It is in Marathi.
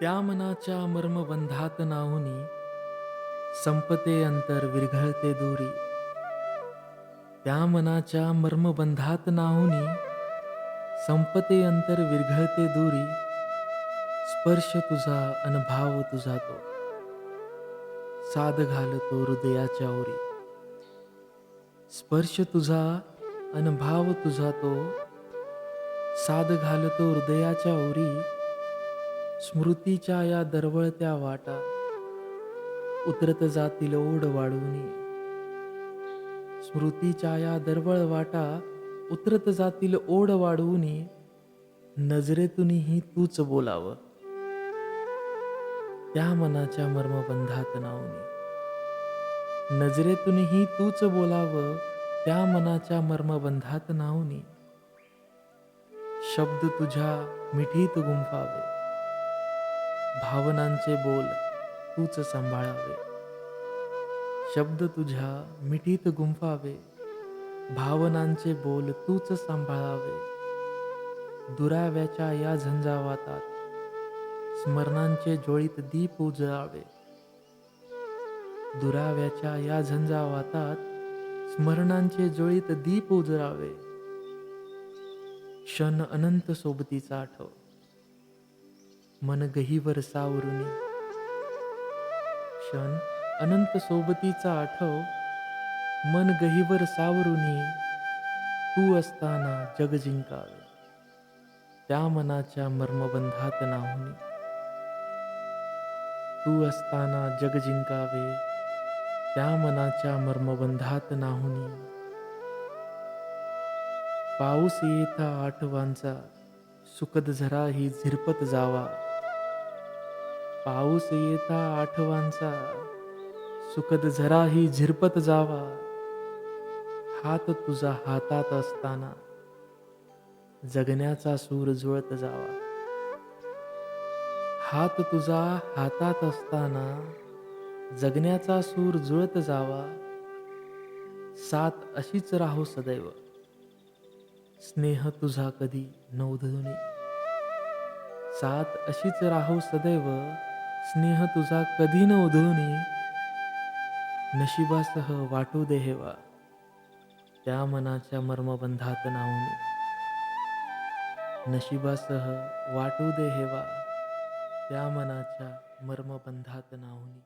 त्या मनाच्या मर्मबंधात नाहुनी संपते अंतर विरघळते दोरी. त्या मनाच्या मर्मबंधात नाहुनी संपते अंतर विरघळते दोरी. स्पर्श तुझा अनभाव तुझा तो. साध घालतो हृदयाच्या ओरी. स्पर्श तुझा अनभाव तुझा तो. साध घालतो हृदयाच्या ओरी. स्मृतीच्या या दरवळत्या वाटा उतरत जातील ओढ वाढवून स्मृतीच्या या दरवळ वाटा उतरत जातील ओढ वाढवूनी नजरेतूनही तूच बोलावं. त्या मनाच्या मर्मबंधात नावनी. नजरेतूनही तूच बोलावं. त्या मनाच्या मर्मबंधात नावनी. शब्द तुझ्या मिठीत गुंफावे. भावनांचे बोल तूच सांभाळावे. शब्द तुझ्या मिठीत गुंफावे. भावनांचे बोल तूच सांभाळावे. दुराव्याच्या या झंझावातात स्मरणांचे जोळीत दीप उजळावे. दुराव्याच्या या झंझावातात स्मरणांचे जोळीत दीप उजळावे. क्षण अनंत सोबतीचा आठव. मन गहीवर सावरुनी क्षण अनंत सोबतीचा आठव मन गहीवर सावरुनी तू असताना जग जिंकावे त्या मनाच्या मर्मबंधात नाहुनी. तू असताना जग जिंकावे त्या मनाच्या मर्मबंधात नाहुनी. पाऊस येता आठवांचा सुखद झरा ही झिरपत जावा. पाऊस येता आठवांचा सुखद झरा ही झिरपत जावा. हात तुझा हातात असताना जगण्याचा सूर जुळत जावा. हात तुझा हातात असताना जगण्याचा सूर जुळत जावा. सात अशीच राहो सदैव. स्नेह तुझा कधी नवधुनी सात अशीच राहो सदैव. स्नेह तुझा कधी न उधळुनी नशिबासह वाटू दे हेवा त्या मनाच्या मर्मबंधात नावनी नशिबासह वाटू दे हेवा त्या मनाच्या मर्मबंधात नावनी